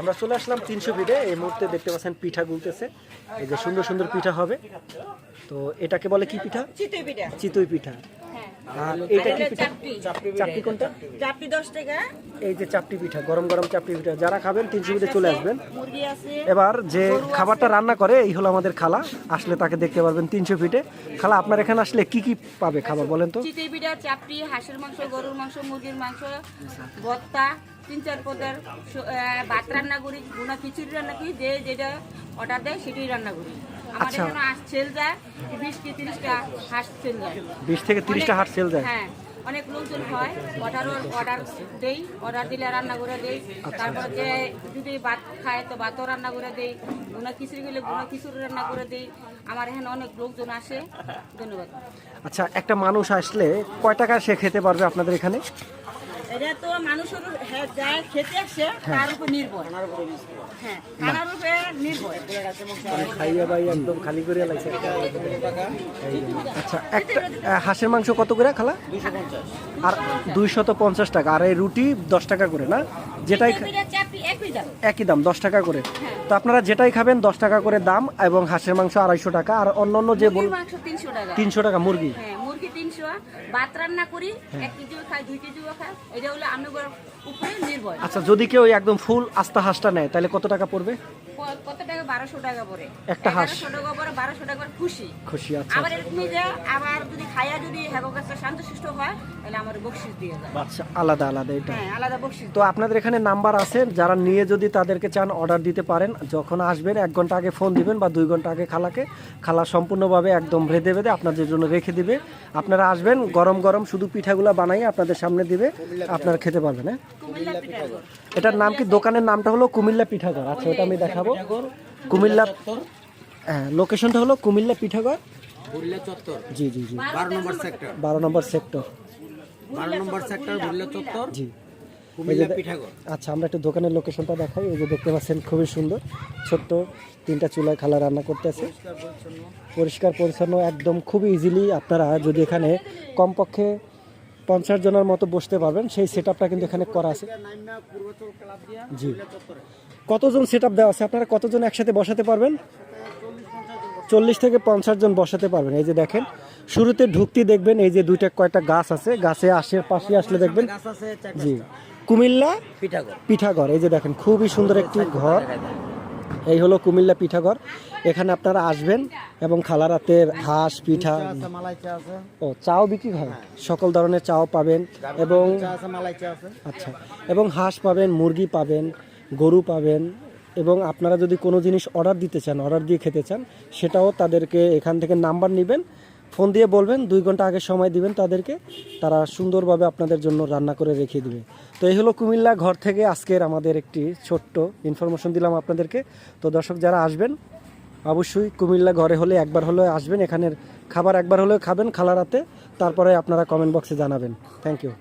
আমরা চলে আসলাম তিনশো ফিটে এই মুহূর্তে দেখতে পাচ্ছেন পিঠা গুলতেছে। এই যে সুন্দর সুন্দর পিঠা হবে। তো এটাকে বলে কি পিঠা? চিতই পিঠা। চিতই হ্যাঁ। আর এইটা কি পিঠা? চাপটি। চাপটি কোনটা? চাপটি দশ টাকা। এই যে চাপটি পিঠা গরম গরম চাপটি পিঠা। যারা খাবেন তিনশো ফিটে চলে আসবেন। এবার যে খাবারটা রান্না করে এই হলো আমাদের খালা। আসলে তাকে দেখতে পারবেন তিনশো ফিটে খালা আপনার এখানে আসলে কি কি পাবে খাবার বলেন তো? চিতই পিঠা চাপটি হাঁসের মাংস গরুর মাংস মুরগির মাংস ভর্তা তিন চার পদের ভাত রান্না করি গুনা খিচুড়ি রান্না করি যে যেটা অর্ডার দেয় সেটাই রান্না করি। আচ্ছা। এখানে হাঁস সেল যায় বিশ কি তিরিশটা হাঁস সেল যায়। বিশ থেকে তিরিশটা অনেক- সেল যায়? হ্যাঁ অনেক লোকজন হয় অর্ডার অর্ডার দেই অর্ডার দিলে রান্না করে দেই। আচ্ছা। তারপর যে যদি ভাত খায় তো ভাতও রান্না করে দেই। গুনা খিচুড়ি গেলে গুনা খিচুড়ি রান্না করে দেই। আমার এখানে অনেক লোকজন আসে। ধন্যবাদ। আচ্ছা একটা মানুষ আসলে কয় টাকা সে খেতে পারবে আপনাদের এখানে? এটা তো মানুষের হ্যাঁ, খেতে আসে তার উপর নির্ভর। হ্যাঁ খানার উপরে নির্ভর। খাইয়া ভাই একদম খালি করে লাগছে। আচ্ছা একটা হাঁসের মাংস কত করে খালা? আর দুইশত পঞ্চাশ টাকা। আর এই রুটি দশ টাকা করে না? যেটাই একই দাম। দশ টাকা করে। তো আপনারা যেটাই খাবেন দশ টাকা করে দাম এবং হাঁসের মাংস আড়াইশো টাকা। আর অন্য অন্য যে তিনশো টাকা। মুরগি। আচ্ছা যদি কেউ একদম ফুল আস্তা হাঁসটা নেয় তাহলে কত টাকা পড়বে? কত টাকা? বারোশো টাকা পরে। একটা হাঁস। টাকা টাকা খুশি। খুশি আচ্ছা আবার এরকম যে আবার যদি খাইয়া যদি হেগো কাছে শান্তশিষ্ট হয় তাহলে আমার বকশিস দিয়ে যায়। আচ্ছা আলাদা আলাদা এটা। হ্যাঁ আলাদা তো আপনাদের এখানে নাম্বার আছে যারা নিয়ে যদি তাদেরকে চান অর্ডার দিতে পারেন যখন আসবেন এক ঘণ্টা আগে ফোন দিবেন বা দুই ঘণ্টা আগে খালাকে খালা সম্পূর্ণভাবে একদম ভেদে ভেদে আপনাদের জন্য রেখে দিবে। আপনারা আসবেন গরম গরম শুধু পিঠাগুলো বানাই আপনাদের সামনে দিবে আপনারা খেতে পারবেন হ্যাঁ? এটার নাম কি? দোকানের নামটা হলো কুমিল্লা পিঠাঘর। আচ্ছা ওটা আমি দেখাবো। কুমিল্লা হ্যাঁ লোকেশনটা হলো কুমিল্লা চত্বর। জি জি জি। বারো নম্বর সেক্টর বারো নম্বর সেক্টর বারো নম্বর সেক্টর চত্বর। জি। পিঠাগড়। আচ্ছা আমরা একটু দোকানের লোকেশনটা দেখাই। এই যে দেখতে পাচ্ছেন খুবই সুন্দর। ছোট্ট তিনটা চুলায় খালা রান্না করতেছে। পরিষ্কার পরিচ্ছন্ন। একদম খুবই ইজিলি আপনারা যদি এখানে কমপক্ষে পঞ্চাশ জনের মতো বসতে পারবেন সেই সেট আপটা কিন্তু এখানে করা আছে। জি। কতজন সেট আপ দেওয়া আছে? আপনারা কতজন একসাথে বসাতে পারবেন? চল্লিশ থেকে পঞ্চাশ জন বসাতে পারবেন। এই যে দেখেন শুরুতে ঢুকতে দেখবেন এই যে দুইটা কয়টা গাছ আছে গাছে আশের পাশে আসলে দেখবেন। জি। কুমিল্লা পিঠাগড়। পিঠাঘর এই যে দেখেন খুবই সুন্দর একটি ঘর। এই হলো কুমিল্লা পিঠাঘর। এখানে আপনারা আসবেন এবং খালা রাতের হাঁস পিঠা ও চাও বিক্রি হয়? সকল ধরনের চাও পাবেন এবং আচ্ছা এবং হাঁস পাবেন মুরগি পাবেন গরু পাবেন এবং আপনারা যদি কোনো জিনিস অর্ডার দিতে চান অর্ডার দিয়ে খেতে চান সেটাও তাদেরকে এখান থেকে নাম্বার নেবেন ফোন দিয়ে বলবেন, দুই ঘণ্টা আগে সময় দিবেন তাদেরকে, তারা সুন্দরভাবে আপনাদের জন্য রান্না করে রেখে দেবে। তো এই হলো কুমিল্লা ঘর থেকে আজকের আমাদের একটি ছোট্ট ইনফরমেশন দিলাম আপনাদেরকে। তো দর্শক যারা আসবেন, অবশ্যই কুমিল্লা ঘরে হলে একবার হলে আসবেন, এখানের খাবার একবার হলেও খাবেন খালা রাতে তারপরে আপনারা কমেন্ট বক্সে জানাবেন। Thank you